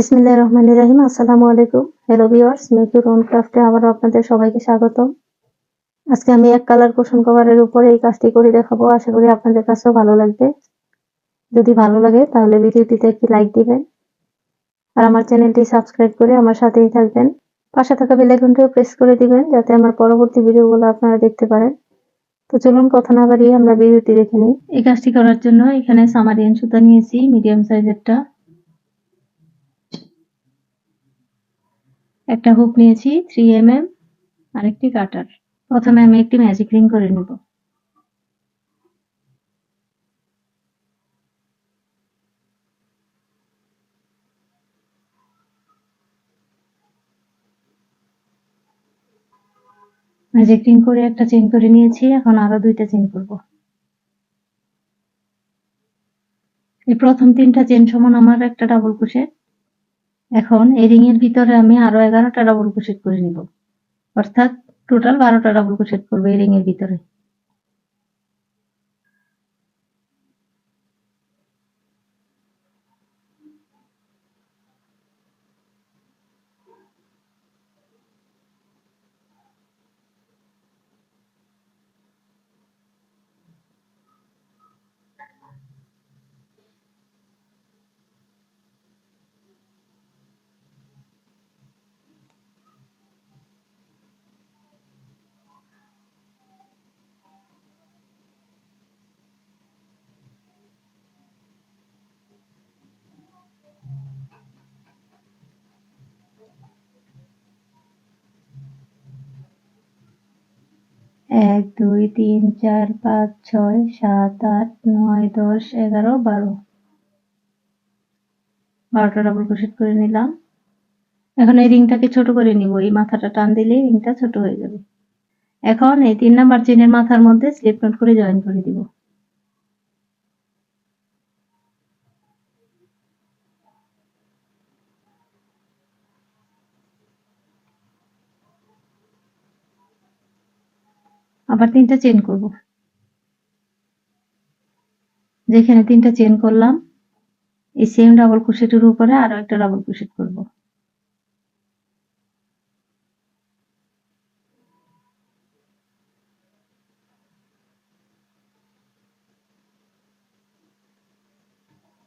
বিসমিল্লাহির রহমানির রহিম। আসসালামু আলাইকুম। হ্যালো ভিউয়ার্স মেকুর ওন ক্রাফটে আবারও আপনাদের সবাইকে স্বাগত আজকে আমি এক কালার কুশন কভারের উপরে এই কাজটি করে দেখাবো। আশা করি আপনাদের কাছেও ভালো লাগবে। যদি ভালো লাগে, তাহলে ভিডিওটিতে একটি লাইক দিবেন। আর আমার চ্যানেলটি সাবস্ক্রাইব করে আমার সাথেই থাকবেন। পাশে থাকা বেল আইকনটিও প্রেস করে দিবেন, যাতে আমার পরবর্তী ভিডিওগুলো আপনারা দেখতে পারেন। তো চলুন কথা না বাড়িয়ে আমরা ভিডিওটি দেখে নিই। এই কাজটি করার জন্য এখানে সামারিয়ান সুতা নিয়েছি মিডিয়াম সাইজেরটা একটা হুক নিয়েছি থ্রি এম এম আর একটি কাটার প্রথমে আমি একটি ম্যাজিক রিং করে নেব। ম্যাজিক রিং করে একটা চেন করে নিয়েছি, এখন আরও দুইটা চেন করব। এই প্রথম তিনটা চেন সমান আমার একটা ডাবল ক্রোশেট এখন এই রিং এর ভিতরে আমি আরও এগারোটা ডাবল ক্রোশেট করে নিব। অর্থাৎ টোটাল বারোটা ডাবল ক্রোশেট করব এই রিং এর ভিতরে। এক, দুই, তিন, চার, পাঁচ, ছয়, সাত, আট, নয়, দশ, এগারো, বারো। বারোটা ডাবল ক্রোশেট করে নিলাম। এখন এই রিংটাকে ছোট করে নিব। এই মাথাটা টান দিলে রিংটা ছোট হয়ে যাবে। এখন এই তিন নাম্বার চেনের মাথার মধ্যে স্লিপ নোট করে জয়েন করে দিব। আবার তিনটা চেন করব। যেখানে তিনটা চেন করলাম, এই সেম ডাবল ক্রোশেটের উপরে আরও একটা ডাবল ক্রোশেট করব।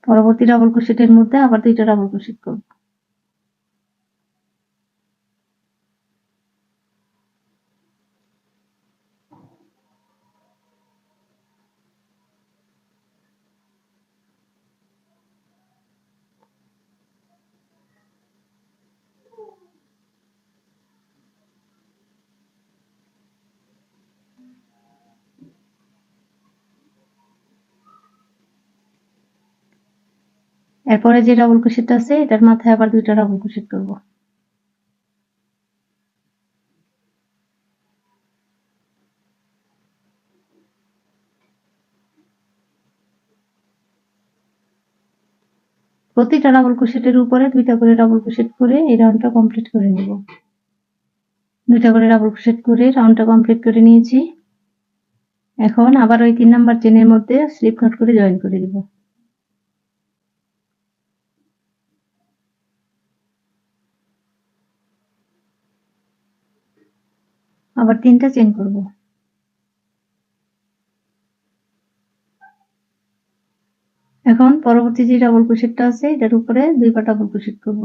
পরবর্তী ডাবল ক্রোশেটের মধ্যে আবার দুইটা ডাবল ক্রোশেট করব। এরপরে যে ডাবল ক্রোশেট আছে, এটার মাথায় আবার দুইটা ডাবল ক্রোশেট করব। প্রতিটা ডাবল ক্রোশেটের উপরে দুইটা করে ডাবল ক্রোশেট করে এই রাউন্ডটা কমপ্লিট করে নেব। দুইটা করে ডাবল ক্রোশেট করে রাউন্ডটা কমপ্লিট করে নিয়েছি। এখন আবার ওই তিন নাম্বার চেনের মধ্যে স্লিপ নট করে জয়েন করে দিব আবার তিনটা চেন করব। এখন পরবর্তী যে ডাবল ক্রোশেটটা আছে, এটার উপরে দুইবার ডাবল ক্রোশেট করব।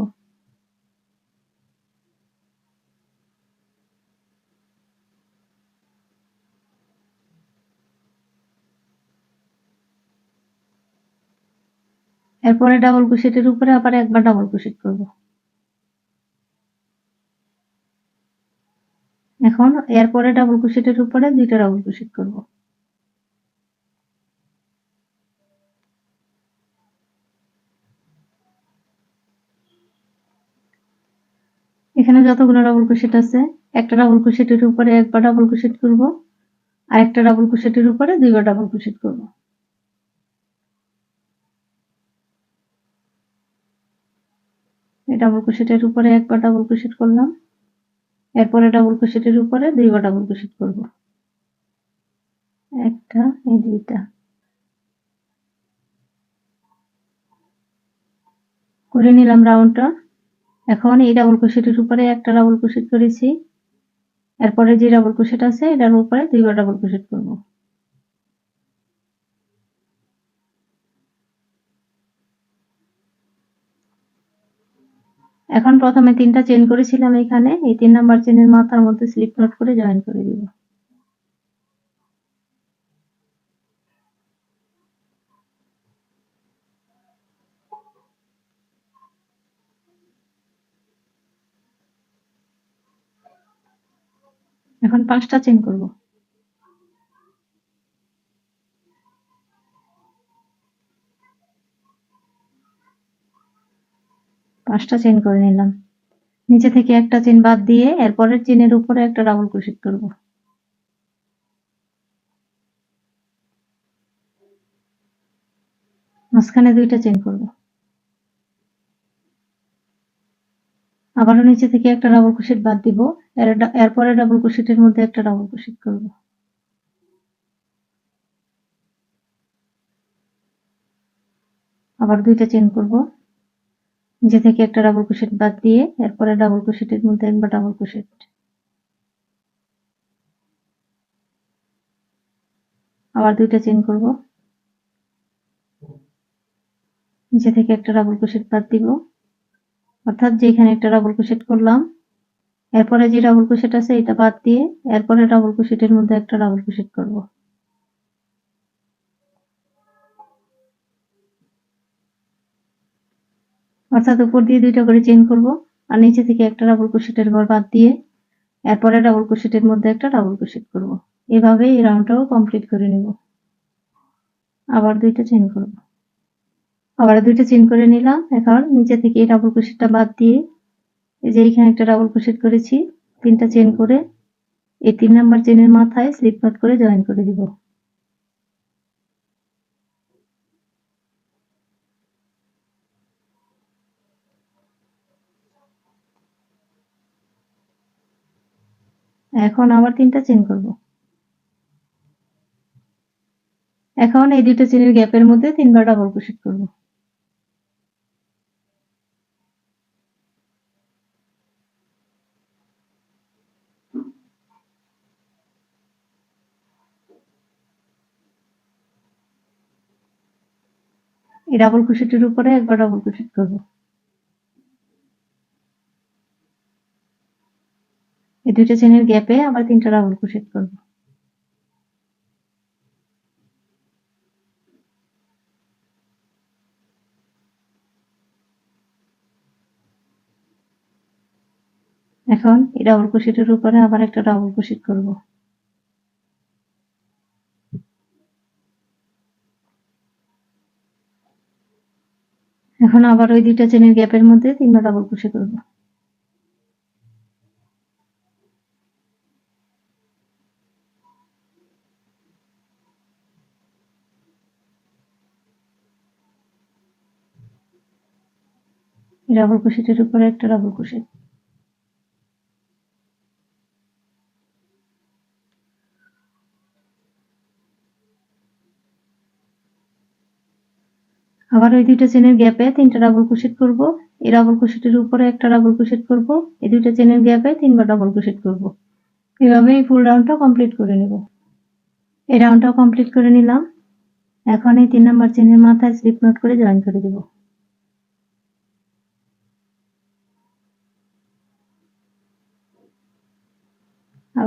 এরপরে ডাবল ক্রোশেটের উপরে আবার একবার ডাবল ক্রোশেট করব। এখন এরপরে ডাবল ক্রোশেটের উপরে দুইটা ডাবল ক্রোশেট করব। এখানে যতগুলো ডাবল ক্রোশেট আছে, একটা ডাবল ক্রোশেটের উপরে একবার ডাবল ক্রোশেট করব, আর একটা ডাবল ক্রোশেটের উপরে দুইবার ডাবল ক্রোশেট করব। ডাবল ক্রোশেটের উপরে একবার ডাবল ক্রোশেট করলাম। এরপরে ডাবল ক্রোশেটের উপরে দুইবার ডাবল ক্রোশেট করব। একটা, এই দুইটা। করে নিলাম রাউন্ডটা এখন এই ডাবল ক্রোশেটের উপরে একটা ডাবল ক্রোশেট করেছি। এরপরে যে ডাবল ক্রোশেট আছে, এটার উপরে দুইবার ডাবল ক্রোশেট করব। এখন প্রথমে তিনটা চেন করেছিলাম এখানে, এই তিন নাম্বার চেনের মাথার মধ্যে স্লিপ নট করে জয়েন করে দিব। এখন পাঁচটা চেন করব। পাঁচটা চেন করে নিলাম। নিচে থেকে একটা চেন বাদ দিয়ে এরপরের চেনের উপরে একটা ডাবল ক্রোশেট করব। মাঝখানে দুইটা চেন করব। আবারও নিচে থেকে একটা ডাবল ক্রোশেট বাদ দিব। এরপরে ডাবল ক্রোশেটের মধ্যে একটা ডাবল ক্রোশেট করব। আবার দুইটা চেন করব। নিচে থেকে একটা ডাবল ক্রোশেট বাদ দিয়ে এরপরে ডাবল ক্রোশেটের মধ্যে একবার ডাবল ক্রোশেট আবার দুইটা চেন করব। নিচে থেকে একটা ডাবল ক্রোশেট বাদ দিব। অর্থাৎ যেখানে একটা ডাবল ক্রোশেট করলাম, এরপরে যে ডাবল ক্রোশেট আছে এটা বাদ দিয়ে এরপরে ডাবল ক্রোশেটের মধ্যে একটা ডাবল ক্রোশেট করব। অর্থাৎ উপর দিয়ে দুইটা করে চেন করব আর নিচে থেকে একটা ডাবল ক্রোশেটের ঘর বাদ দিয়ে এরপরে ডাবল ক্রোশেটের মধ্যে একটা ডাবল ক্রোশেট করব। এভাবে এই রাউন্ডটাও কমপ্লিট করে নেব। আবার দুইটা চেন করব। আবার দুইটা চেন করে নিলাম। এখন নিচে থেকে এই ডাবল ক্রোশেটটা বাদ দিয়ে এই যে এখানে একটা ডাবল ক্রোশেট করেছি, তিনটা চেন করে এই তিন নাম্বার চেনের মাথায় স্লিপ নট করে জয়েন করে দিব। এখন আবার তিনটা চেন করব। এখন এই দুটো চেনের গ্যাপের মধ্যে তিনবার ডাবল ক্রোশেট করব। এই ডাবল ক্রোশেটের উপরে একবার ডাবল ক্রোশেট করব। এই দুইটা চেনের গ্যাপে আবার তিনটা ডাবল ক্রোশেট করব। এখন এই ডাবল ক্রোশেটের উপরে আবার একটা ডাবল ক্রোশেট করব। এখন আবার ওই দুইটা চেনের গ্যাপের মধ্যে তিনবার ডাবল ক্রোশেট করব। ডাবল ক্রোশেটের উপরে একটা ডাবল ক্রোশেট আবার ওই দুইটা চেনের গ্যাপে তিনটা ডাবল ক্রোশেট করব, এই ডাবল ক্রোশেটের উপরে একটা ডাবল ক্রোশেট করব, এই দুইটা চেনের গ্যাপে তিনবার ডাবল ক্রোশেট করব। এভাবে এই ফুল রাউন্ডটা কমপ্লিট করে নেব। এই রাউন্ডটাও কমপ্লিট করে নিলাম। এখন এই তিন নাম্বার চেনের মাথায় স্লিপ নট করে জয়েন করে দেব।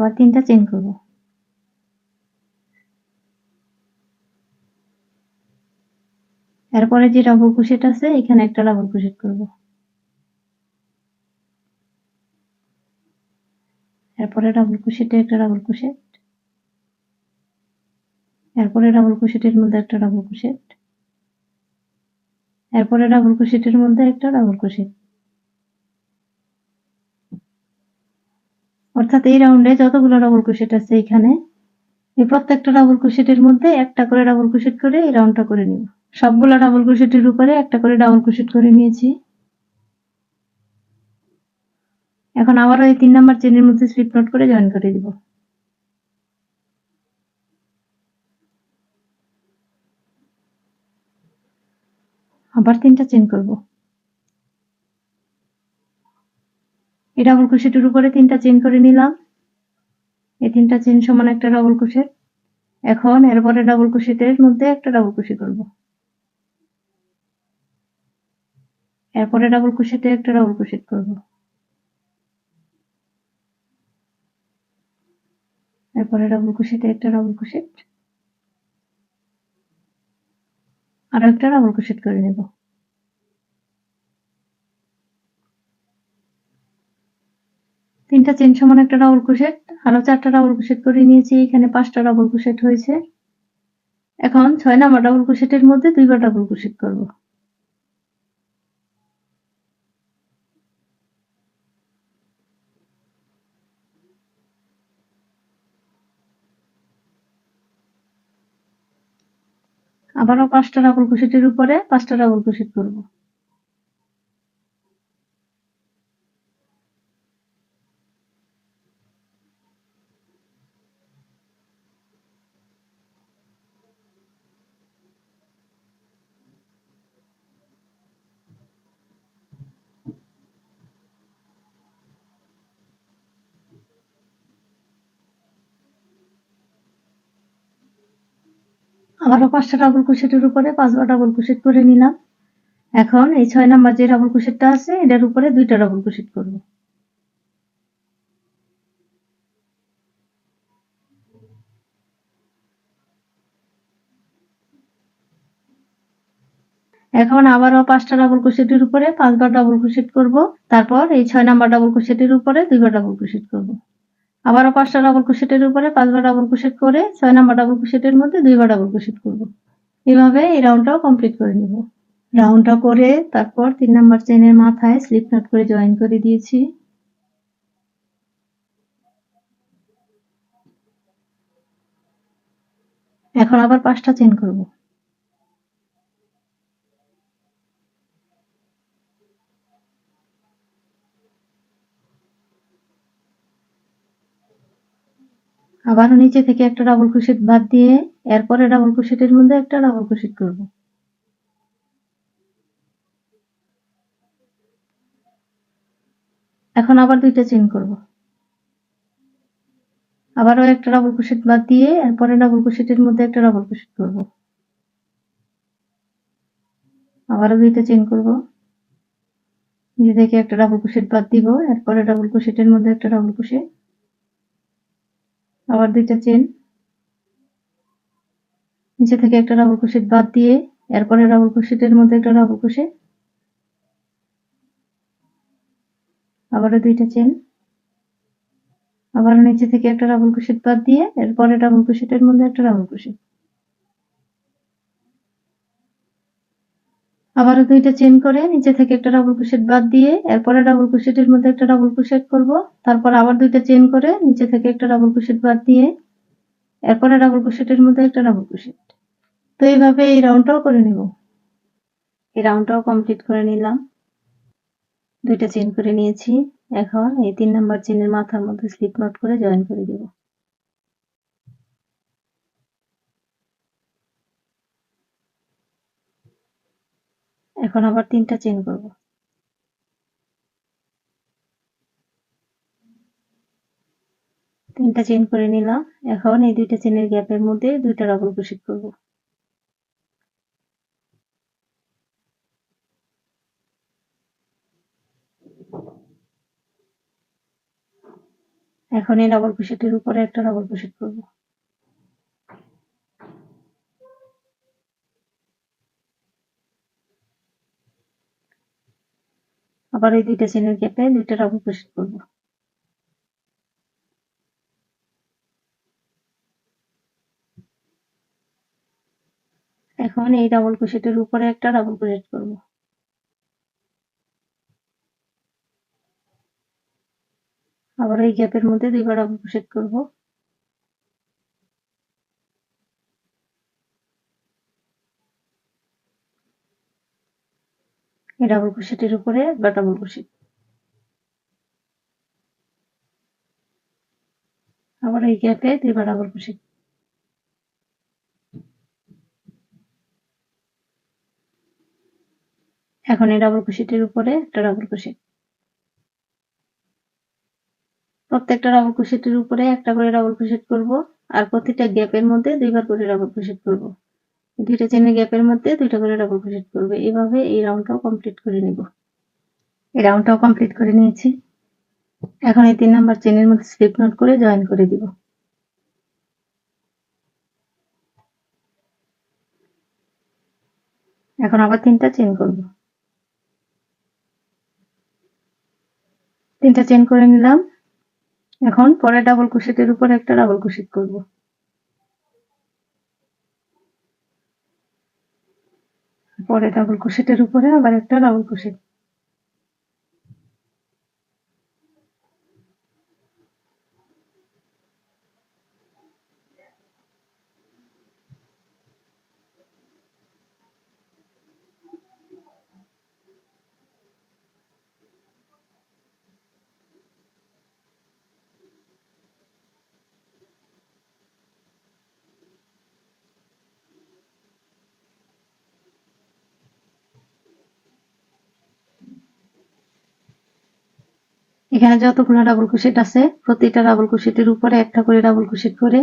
আবার তিনটা চেন করব। এরপরে যে ডাবল ক্রোশেট আছে, এখানে একটা ডাবল ক্রোশেট করব। এরপরে ডাবল ক্রোশেটে একটা ডাবল ক্রোশেট এরপরে ডাবল ক্রোশেটের মধ্যে একটা ডাবল ক্রোশেট এরপরে ডাবল ক্রোশেটের মধ্যে একটা ডাবল ক্রোশেট অর্থাৎ এই রাউন্ডে যতগুলো ডাবল ক্রোশেট আছে এখানে, এই প্রত্যেকটা ডাবল ক্রোশেটের মধ্যে একটা করে ডাবল ক্রোশেট করে এই রাউন্ডটা করে নিব। সবগুলো ডাবল ক্রোশেটের উপরে একটা করে ডাবল ক্রোশেট করে নিয়েছি। এখন আবারও এই তিন নাম্বার চেনের মধ্যে স্লিপ নোট করে জয়েন করে দিব। আবার তিনটা চেন করব। এই ডাবল ক্রোশেটের উপরে তিনটা চেন করে নিলাম। এই তিনটা চেন সমান একটা ডাবল ক্রোশেট এখন এরপরে ডাবল ক্রোশেটের মধ্যে একটা ডাবল ক্রোশেট করব। এরপরে ডাবল ক্রোশেটে একটা ডাবল ক্রোশেট করব। এরপরে ডাবল ক্রোশেটে একটা ডাবল ক্রোশেট আরও একটা ডাবল ক্রোশেট করে নেব। তিনটা চেন সমান একটা ডাবল ক্রোশেট, আরও চারটা ডাবল ক্রোশেট করে নিয়েছি, এখানে পাঁচটা ডাবল ক্রোশেট হয়েছে। এখন ছয় নাম্বার ডাবল ক্রোশেটের মধ্যে দুইবার ডাবল ক্রোশেট করব। আবারও পাঁচটা ডাবল ক্রোশেটের উপরে পাঁচটা ডাবল ক্রোশেট করব। আবারও পাঁচটা ডাবল ক্রোশেটের উপরে পাঁচবার ডাবল ক্রোশেট করে নিলাম। এখন এই ছয় নাম্বার যে ডাবল ক্রোশেটটা আছে, এটার উপরে দুইটা ডাবল ক্রোশেট করব। এখন আবারও পাঁচটা ডাবল ক্রোশেটের উপরে পাঁচবার ডাবল ক্রোশেট করব। তারপর এই ছয় নাম্বার ডাবল ক্রোশেটের উপরে দুইবার ডাবল ক্রোশেট করব। আবারও পাঁচটা ডাবল ক্রোশেটের উপরে, পাঁচবার ডাবল ক্রোশেট করে ছয় নাম্বার ডাবল ক্রোশেটের মধ্যে দুইবার ডাবল ক্রোশেট করব। এভাবে এই রাউন্ডটাও কমপ্লিট করে নিব। রাউন্ডটা করে তারপর তিন নাম্বার চেনের মাথায় স্লিপ নট করে জয়েন করে দিয়েছি। এখন আবার পাঁচটা চেন করব। আবারও নিচে থেকে একটা ডাবল ক্রোশেট বাদ দিয়ে এরপরে ডাবল ক্রোশেটের মধ্যে একটা ডাবল ক্রোশেট করব। এখন আবার দুইটা চেন করব। আবারও একটা ডাবল ক্রোশেট বাদ দিয়ে এরপরে ডাবল ক্রোশেটের মধ্যে একটা ডাবল ক্রোশেট করব। আবারও দুইটা চেন করব। নিজে থেকে একটা ডাবল ক্রোশেট বাদ দিব, এরপরে ডাবল ক্রোশেটের মধ্যে একটা ডাবল ক্রোশেট আবার দুইটা চেন নিচে থেকে একটা ডাবল ক্রোশেট বাদ দিয়ে এরপরে ডাবল ক্রোশেটের মধ্যে একটা ডাবল ক্রোশেট আবারও দুইটা চেন আবার নিচে থেকে একটা ডাবল ক্রোশেট বাদ দিয়ে এরপরে ডাবল ক্রোশেটের মধ্যে একটা ডাবল ক্রোশেট আবারও দুইটা চেন করে নিচে থেকে একটা ডাবল ক্রোশেট বাদ দিয়ে এরপরে ডাবল ক্রোশেটের মধ্যে একটা ডাবল ক্রোশেট করব। তারপর আবার দুইটা চেন করে নিচে থেকে একটা ডাবল ক্রোশেট বাদ দিয়ে এরপরে ডাবল ক্রোশেটের মধ্যে একটা ডাবল ক্রোশেট তো এইভাবে এই রাউন্ডটাও করে নেব। এই রাউন্ডটাও কমপ্লিট করে নিলাম। দুইটা চেন করে নিয়েছি। এখন এই তিন নাম্বার চেনের মাথার মধ্যে স্লিপ নট করে জয়েন করে দেব। এখন আবার তিনটা চেন করব। তিনটা চেন করে নিলাম। এখন এই দুইটা চেনের গ্যাপের মধ্যে দুইটা ডাবল ক্রোশেট করব। এখন এই ডাবল ক্রোশেটের উপরে একটা ডাবল ক্রোশেট করব। আবার এই দুইটা চেনের গ্যাপে দুইটা ডাবল ক্রোশেট করব। এখন এই ডাবল ক্রোশেটের উপরে একটা ডাবল ক্রোশেট করব। আবার এই গ্যাপের মধ্যে দুইবার ডাবল ক্রোশেট করব। এই ডাবল ক্রোশেটের উপরে একবার ডাবল ক্রোশেট আবার এই গ্যাপে দুইবার ডাবল ক্রোশেট এখন এই ডাবল ক্রোশেটের উপরে একটা ডাবল ক্রোশেট প্রত্যেকটা ডাবল ক্রোশেটের উপরে একটা করে ডাবল ক্রোশেট করব আর প্রতিটা গ্যাপের মধ্যে দুইবার করে ডাবল ক্রোশেট করব। দুইটা চেনের গ্যাপের মধ্যে দুইটা করে ডাবল ক্রোশেট করবে। এইভাবে এই রাউন্ডটাও কমপ্লিট করে নিব। এই রাউন্ডটাও কমপ্লিট করে নিয়েছি। এখন এই তিন নাম্বার চেনের মধ্যে স্লিপ নোট করে জয়েন করে দিব। এখন আবার তিনটা চেন করব। তিনটা চেন করে নিলাম। এখন পরে ডাবল ক্রোশেটের উপর একটা ডাবল ক্রোশেট করব। পরে ডাবল ক্রোশেটের উপরে আবার একটা ডাবল ক্রোশেট এখানে যতগুলো ডাবল ক্রোশেট আছে, প্রতিটা ডাবল ক্রোশেটের উপরে একটা করে ডাবল ক্রোশেট করে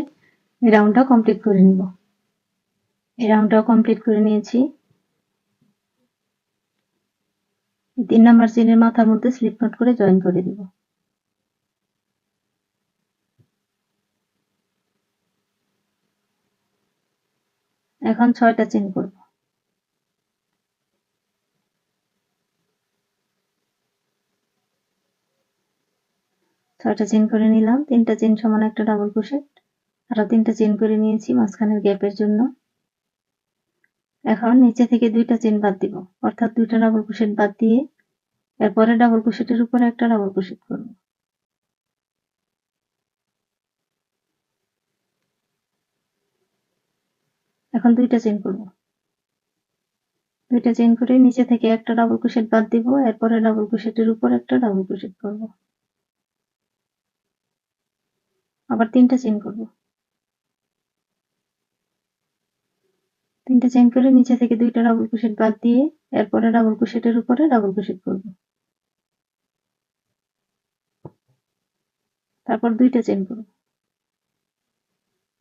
এই রাউন্ডটা কমপ্লিট করে নিব। এই রাউন্ডটাও কমপ্লিট করে নিয়েছি। তিন নাম্বার চেনের মাথার মধ্যে স্লিপ নট করে জয়েন করে দিব এখন ছয়টা চেন করব। ছয়টা চেন করে নিলাম। তিনটা চেন সমান একটা ডাবল ক্রোশেট আরও তিনটা চেন করে নিয়েছি মাঝখানের গ্যাপের জন্য। এখন নিচে থেকে দুইটা চেন বাদ দিব। অর্থাৎ দুইটা ডাবল ক্রোশেট বাদ দিয়ে এরপরে ডাবল ক্রোশেটের উপরে একটা ডাবল ক্রোশেট করব। এখন দুইটা চেন করব। দুইটা চেন করে নিচে থেকে একটা ডাবল ক্রোশেট বাদ দিব। এরপরে ডাবল ক্রোশেটের উপর একটা ডাবল ক্রোশেট করব। আবার তিনটা চেন করব। তিনটা চেন করে নিচে থেকে দুইটা ডাবল ক্রোশেট বাদ দিয়ে এরপরে ডাবল ক্রোশেটের উপরে ডাবল ক্রোশেট করব। তারপর দুইটা চেন করব।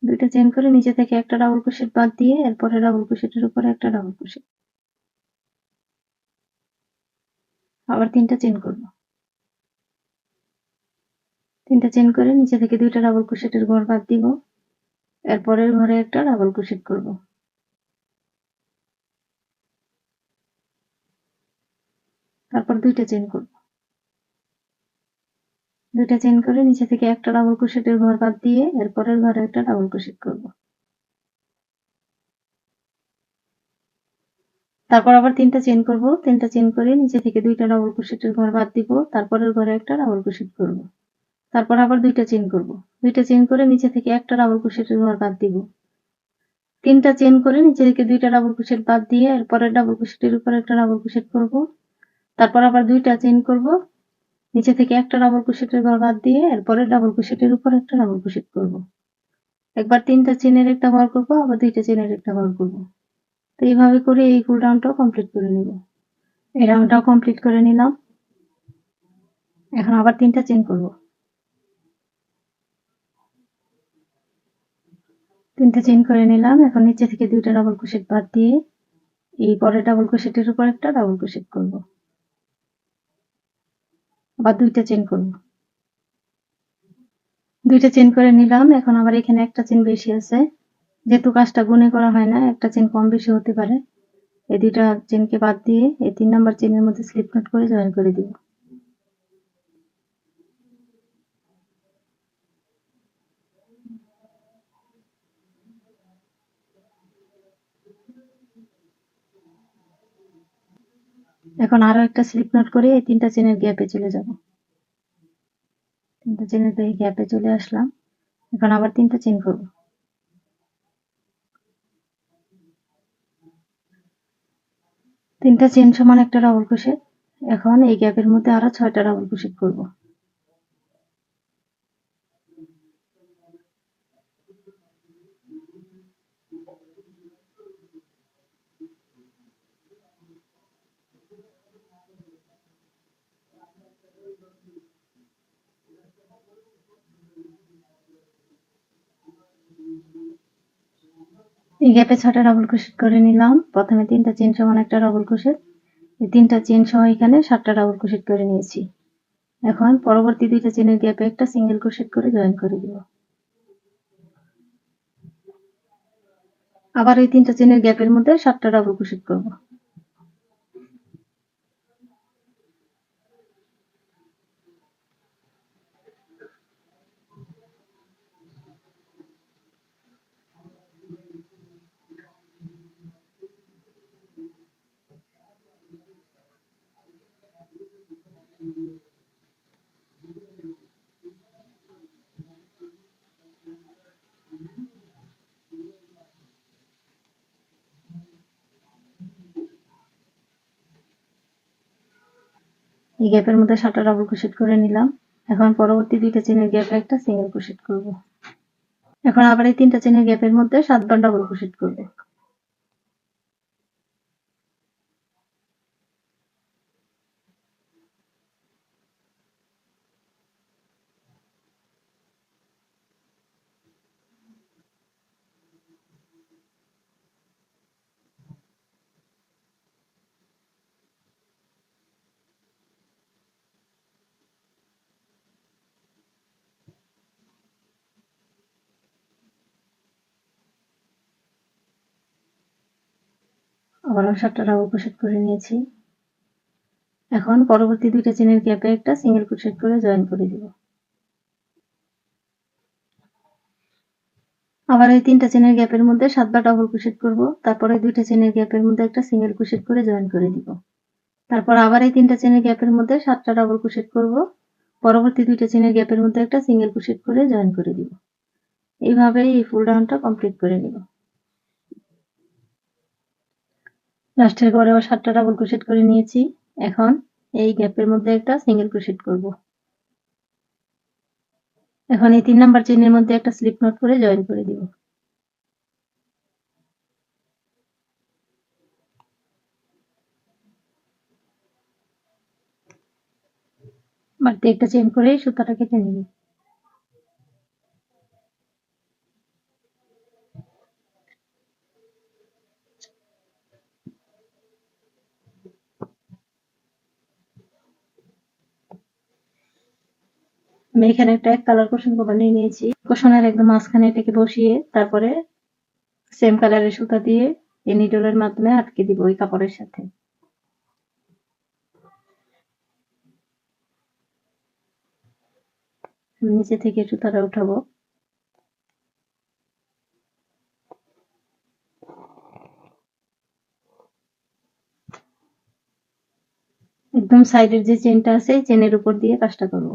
দুইটা চেন করে নিচে থেকে একটা ডাবল ক্রোশেট বাদ দিয়ে এরপরে ডাবল ক্রোশেটের উপরে একটা ডাবল ক্রোশেট আবার তিনটা চেন করব। তিনটা চেন করে নিচে থেকে দুইটা ডাবল ক্রোশেটের ঘর বাদ দিব। এরপরের ঘরে একটা ডাবল ক্রোশেট করব। তারপর দুইটা চেন করব। দুইটা চেন করে নিচে থেকে একটা ডাবল ক্রোশেটের ঘর বাদ দিয়ে এরপরের ঘরে একটা ডাবল ক্রোশেট করব। তারপর আবার তিনটা চেন করব। তিনটা চেন করে নিচে থেকে দুইটা ডাবল ক্রোশেটের ঘর বাদ দিব। তারপরের ঘরে একটা ডাবল ক্রোশেট করব। তারপর আবার দুইটা চেন করব। দুইটা চেন করে নিচে থেকে একটা ডাবল ক্রোশেটের ঘর বাদ দিব। তিনটা চেন করে নিচে থেকে দুইটা ডাবল ক্রোশেট বাদ দিয়ে এরপরে ডাবল ক্রোশেটের উপর একটা ডাবল ক্রোশেট করব। তারপর আবার দুইটা চেন করব। নিচে থেকে একটা ডাবল ক্রোশেটের ঘর বাদ দিয়ে এরপরে ডাবল ক্রোশেটের উপর একটা ডাবল ক্রোশেট করব। একবার তিনটা চেনের একটা ঘর করব, আবার দুইটা চেনের একটা ঘর করব। তো এইভাবে করে এই ফুল রাউন্ডটাও কমপ্লিট করে নিব। এই রাউন্ডটাও কমপ্লিট করে নিলাম। এখন আবার তিনটা চেন করব। তিনটা চেন করে নিলাম। এখন নিচে থেকে দুইটা ডাবল ক্রোশেট বাদ দিয়ে এই পরে ডাবল ক্রোশেটের উপর একটা ডাবল ক্রোশেট করব। আবার দুইটা চেন করব। দুইটা চেন করে নিলাম। এখন আবার এখানে একটা চেন বেশি আছে। যেহেতু কাজটা গুনে করা হয় না, একটা চেন কম বেশি হতে পারে। এই দুইটা চেনকে বাদ দিয়ে এই তিন নাম্বার চেনের মধ্যে স্লিপ নোট করে জয়েন করে দিব। এখন আরও একটা স্লিপ নোট করে এই তিনটা চেনের গ্যাপে চলে যাব। তিনটা চেনের এই গ্যাপে চলে আসলাম। এখন আবার তিনটা চেন করব। তিনটা চেন সমান একটা রাবল ক্রোশেট এখন এই গ্যাপের মধ্যে আরও ছয়টা রাবল ক্রোশেট করব। এই গ্যাপে ছটা ডাবল ক্রোশেট করে নিলাম। প্রথমে তিনটা চেন সমান একটা ডাবল ক্রোশেট এই তিনটা চেন সহ এখানে সাতটা ডাবল ক্রোশেট করে নিয়েছি। এখন পরবর্তী দুইটা চেনের গ্যাপে একটা সিঙ্গেল ক্রোশেট করে জয়েন করে দিব। আবার এই তিনটা চেনের গ্যাপের মধ্যে সাতটা ডাবল ক্রোশেট করব। এই গ্যাপের মধ্যে সাতটা ডাবল ক্রোশেট করে নিলাম। এখন পরবর্তী দুইটা চেনের গ্যাপে একটা সিঙ্গেল ক্রোশেট করব। এখন আবার এই তিনটা চেনের গ্যাপের মধ্যে সাতবার ডাবল ক্রোশেট করব। আবারও সাতটা ডাবল করে নিয়েছি। এখন পরবর্তী দুইটা চেনের গ্যাপে একটা সিঙ্গেল ক্রোশেট করে জয়েন করে দিব। আবার এই তিনটা চেনের গ্যাপের মধ্যে সাতবার ডাবল ক্রোশেট করব তারপরে দুইটা চেনের গ্যাপের মধ্যে একটা সিঙ্গেল ক্রোশেট করে জয়েন করে দিব। তারপর আবার এই তিনটা চেনের গ্যাপের মধ্যে সাতটা ডাবল ক্রোশেট করব পরবর্তী দুইটা চেনের গ্যাপের মধ্যে একটা সিঙ্গেল ক্রোশেট করে জয়েন করে দিব। এইভাবে এই ফুল রাউন্ডটা কমপ্লিট করে নিব। লাস্টের ঘরেও সাতটা ডাবল ক্রোশেট করে নিয়েছি। এখন এই গ্যাপের মধ্যে একটা সিঙ্গেল ক্রোশেট করব। এখন এই তিন নাম্বার চেনের মধ্যে একটা স্লিপ নট করে জয়েন করে দিব। বাড়তি একটা চেন করে সুতাটা কেটে নিব। আমি এখানে একটা এক কালার কোশন নিয়ে নিয়েছি। কোশনের একদম মাঝখানে এটাকে বসিয়ে তারপরে সেম কালারের সুতা দিয়ে এই নিডলের মাধ্যমে আটকে দিব ওই কাপড়ের সাথে। নিচে থেকে সুতাটা উঠাবো। একদম সাইডের যে চেনটা আছে চেনের উপর দিয়ে কাজটা করব।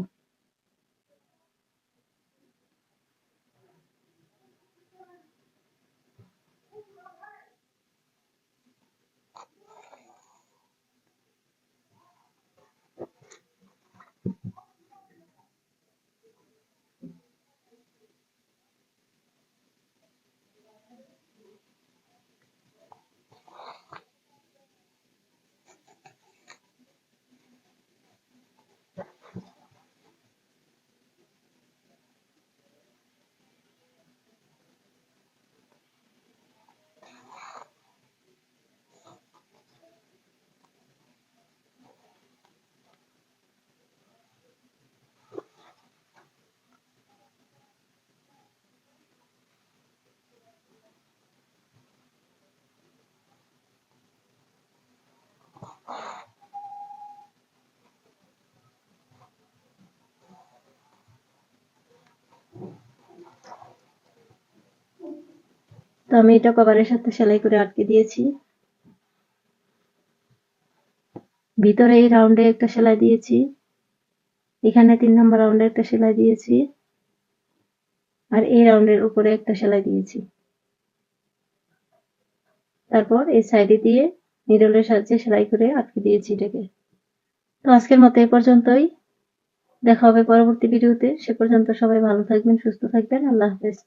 তো আমি এটা কভারের সাথে সেলাই করে আটকে দিয়েছি। ভিতরে এই রাউন্ডে একটা সেলাই দিয়েছি। এখানে তিন নম্বর রাউন্ডে একটা সেলাই দিয়েছি। আর এই রাউন্ডের উপরে একটা সেলাই দিয়েছি। তারপর এই সাইডে দিয়ে নিডলের সাহায্যে সেলাই করে আটকে দিয়েছি এটাকে। তো আজকের মতো এই পর্যন্তই। দেখা হবে পরবর্তী ভিডিওতে। সে পর্যন্ত সবাই ভালো থাকবেন, সুস্থ থাকবেন। আল্লাহ হাফেজ।